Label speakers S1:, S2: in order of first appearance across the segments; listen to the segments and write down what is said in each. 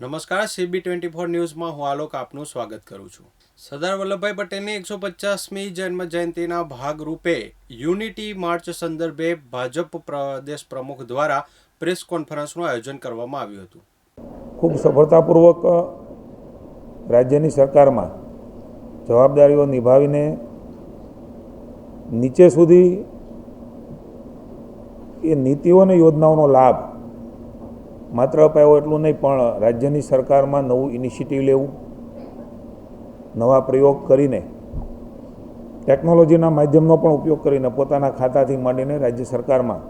S1: નમસ્કાર CB twenty four ન્યૂઝમાં હું આલોક આપનું સ્વાગત કરું છું. સરદાર વલ્લભભાઈ પટેલની એકસો પચાસમી જન્મ જયંતિના ભાગરૂપે યુનિટી માર્ચ સંદર્ભે ભાજપ પ્રદેશ પ્રમુખ દ્વારા પ્રેસ કોન્ફરન્સનું આયોજન કરવામાં આવ્યું હતું.
S2: ખૂબ સફળતાપૂર્વક રાજ્યની સરકારમાં જવાબદારીઓ નિભાવીને નીચે સુધી એ નીતિઓ અને યોજનાઓનો લાભ માત્ર અપાયો એટલું નહીં, પણ રાજ્યની સરકારમાં નવું ઇનિશિયેટિવ લેવું, નવા પ્રયોગ કરીને ટેકનોલોજીના માધ્યમનો પણ ઉપયોગ કરીને પોતાના ખાતાથી માંડીને રાજ્ય સરકારમાં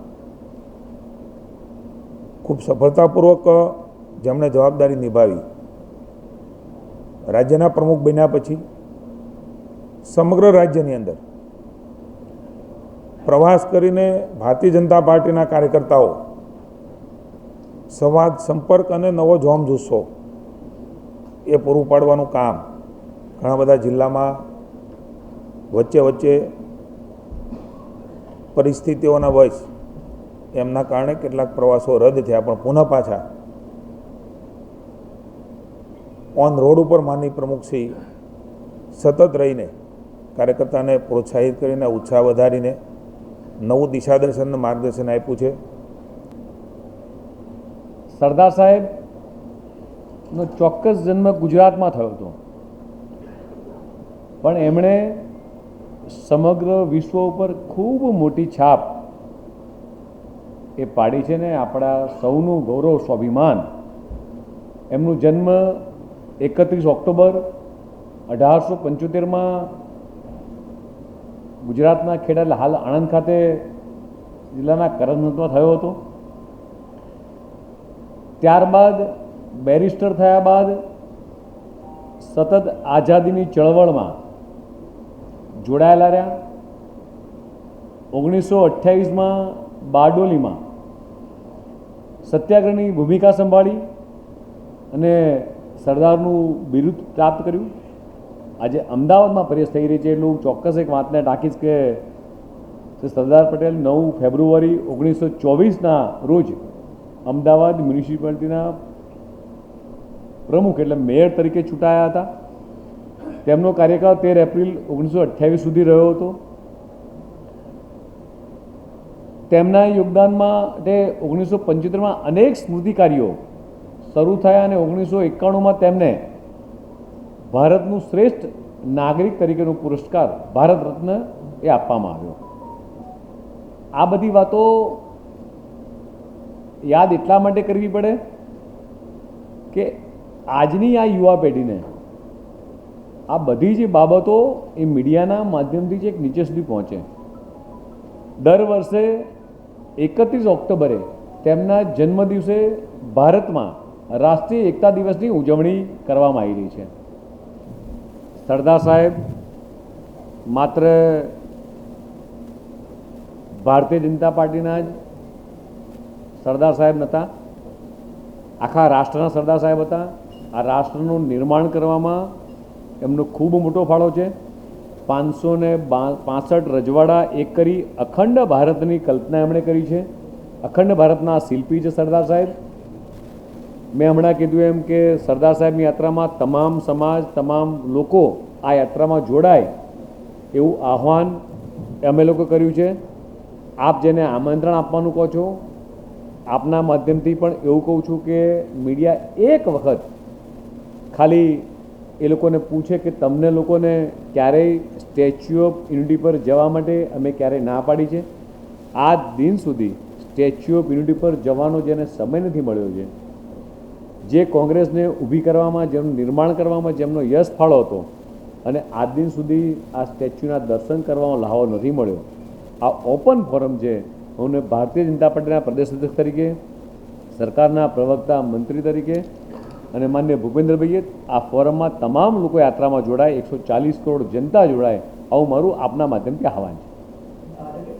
S2: ખૂબ સફળતાપૂર્વક જેમણે જવાબદારી નિભાવી, રાજ્યના પ્રમુખ બન્યા પછી સમગ્ર રાજ્યની અંદર પ્રવાસ કરીને ભારતીય જનતા પાર્ટીના કાર્યકર્તાઓ સંવાદ સંપર્ક અને નવો જોમ જુસ્સો એ પૂરું પાડવાનું કામ ઘણા બધા જિલ્લામાં વચ્ચે વચ્ચે પરિસ્થિતિઓના વશ એમના કારણે કેટલાક પ્રવાસો રદ થયા, પણ પુનઃ પાછા ઓન રોડ ઉપર માનની પ્રમુખશ્રી સતત રહીને, કાર્યકર્તાને પ્રોત્સાહિત કરીને, ઉત્સાહ વધારીને નવું દિશાદર્શન માર્ગદર્શન આપ્યું છે.
S3: સરદાર સાહેબનો ચોક્કસ જન્મ ગુજરાતમાં થયો હતો. પણ એમણે સમગ્ર વિશ્વ ઉપર ખૂબ મોટી છાપ એ પાડી છે ને આપણા સૌનું ગૌરવ, સ્વાભિમાન. એમનું જન્મ એકત્રીસ ઓક્ટોબર અઢારસો પંચોતેરમાં ગુજરાતના ખેડા હાલ આણંદ ખાતે જિલ્લાના કરજનતમાં થયો હતો. ત્યારબાદ બેરિસ્ટર થયા બાદ સતત આઝાદીની ચળવળમાં જોડાયેલા રહ્યા. ઓગણીસો અઠ્યાવીસમાં બારડોલીમાં સત્યાગ્રહની ભૂમિકા સંભાળી અને સરદારનું બિરુદ પ્રાપ્ત કર્યું. આજે અમદાવાદમાં પરેશ થઈ રહી છે. એટલું ચોક્કસ એક વાતને ટાંકીશ કે સરદાર પટેલ નવ ફેબ્રુઆરી ઓગણીસો ચોવીસના રોજ અમદાવાદ મ્યુનિસિપાલિટીના પ્રમુખ એટલે મેયર તરીકે ચૂંટાયા હતા. તેમનો કાર્યકાળ તેર એપ્રિલ ઓગણીસો અઠ્યાવીસ સુધી રહ્યો હતો. તેમના યોગદાન માટે ઓગણીસો પંચોતેરમાં અનેક સ્મૃતિકારીઓ શરૂ થયા અને ઓગણીસો એકાણુંમાં તેમને ભારતનું શ્રેષ્ઠ નાગરિક તરીકેનો પુરસ્કાર ભારત રત્ન એ આપવામાં આવ્યો. આ બધી વાતો યાદ એટલા માટે કરવી પડે કે આજની આ યુવા પેઢીને આ બધી જે બાબતો એ મીડિયાના માધ્યમથી જ એક નીચે સુધી પહોંચે. દર વર્ષે એકત્રીસ ઓક્ટોબરે તેમના જન્મદિવસે ભારતમાં રાષ્ટ્રીય એકતા દિવસની ઉજવણી કરવામાં આવી રહી છે. સરદાર સાહેબ, માત્ર ભારતીય જનતા પાર્ટીના જ સરદાર સાહેબ નહોતા આખા રાષ્ટ્રના સરદાર સાહેબ હતા. આ રાષ્ટ્રનું નિર્માણ કરવામાં એમનો ખૂબ મોટો ફાળો છે. પાંચસો ને પાસઠ રજવાડા એક કરી અખંડ ભારતની કલ્પના એમણે કરી છે. અખંડ ભારતના શિલ્પી છે સરદાર સાહેબ. મેં હમણાં કીધું એમ કે સરદાર સાહેબની યાત્રામાં તમામ સમાજ, તમામ લોકો આ યાત્રામાં જોડાય એવું આહ્વાન અમે લોકો કર્યું છે. આપ જેને આમંત્રણ આપવાનું કહો છો આપના માધ્યમથી પણ એવું કહું છું કે મીડિયા એક વખત ખાલી એ લોકોને પૂછે કે તમને લોકોને ક્યારેય સ્ટેચ્યુ ઓફ યુનિટી પર જવા માટે અમે ક્યારેય ના પાડી છે? આ દિન સુધી સ્ટેચ્યુ ઓફ યુનિટી પર જવાનો જેને સમય નથી મળ્યો છે, જે કોંગ્રેસને ઊભી કરવામાં જેમનું નિર્માણ કરવામાં, જેમનો યશ ફાળો હતો, અને આ દિન સુધી આ સ્ટેચ્યુના દર્શન કરવામાં લાહો નથી મળ્યો. આ ઓપન ફોરમ છે હું ભારતીય જનતા પાર્ટીના પ્રદેશ અધ્યક્ષ તરીકે, સરકારના પ્રવક્તા મંત્રી તરીકે અને માન્ય ભૂપેન્દ્રભાઈએ આ ફોરમમાં તમામ લોકો યાત્રામાં જોડાય, એકસો ચાલીસ કરોડ જનતા જોડાય, આવું મારું આપના માધ્યમથી આહવાન છે.